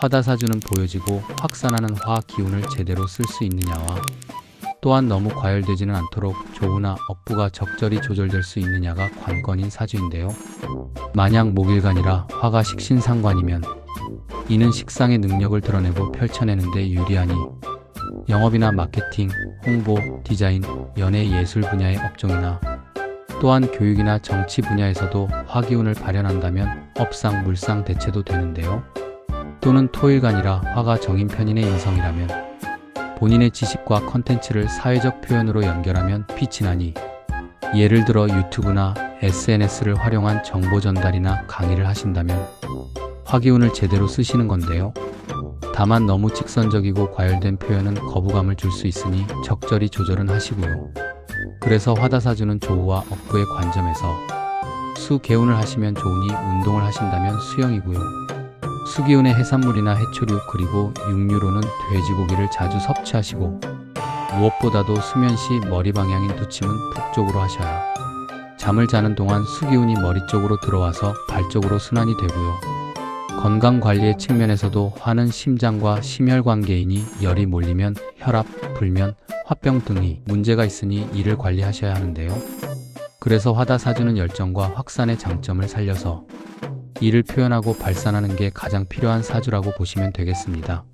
화다사주는 보여지고 확산하는 화 기운을 제대로 쓸 수 있느냐와 또한 너무 과열되지는 않도록 조우나 업부가 적절히 조절될 수 있느냐가 관건인 사주인데요. 만약 목일간이라 화가 식신상관이면 이는 식상의 능력을 드러내고 펼쳐내는데 유리하니 영업이나 마케팅, 홍보, 디자인, 연예 예술 분야의 업종이나 또한 교육이나 정치 분야에서도 화기운을 발현한다면 업상 물상 대체도 되는데요. 또는 토일간이라 화가 정인 편인의 인성이라면 본인의 지식과 컨텐츠를 사회적 표현으로 연결하면 빛이 나니 예를 들어 유튜브나 SNS를 활용한 정보 전달이나 강의를 하신다면 화기운을 제대로 쓰시는 건데요. 다만 너무 직선적이고 과열된 표현은 거부감을 줄 수 있으니 적절히 조절은 하시고요. 그래서 화다사주는 조우와 업부의 관점에서 수 개운을 하시면 좋으니 운동을 하신다면 수영이고요. 수기운의 해산물이나 해초류 그리고 육류로는 돼지고기를 자주 섭취하시고 무엇보다도 수면 시 머리 방향인 두침은 북쪽으로 하셔야 잠을 자는 동안 수기운이 머리 쪽으로 들어와서 발 쪽으로 순환이 되고요. 건강 관리의 측면에서도 화는 심장과 심혈관계이니 열이 몰리면 혈압, 불면, 화병 등이 문제가 있으니 이를 관리하셔야 하는데요. 그래서 화다사주는 열정과 확산의 장점을 살려서 이를 표현하고 발산하는 게 가장 필요한 사주라고 보시면 되겠습니다.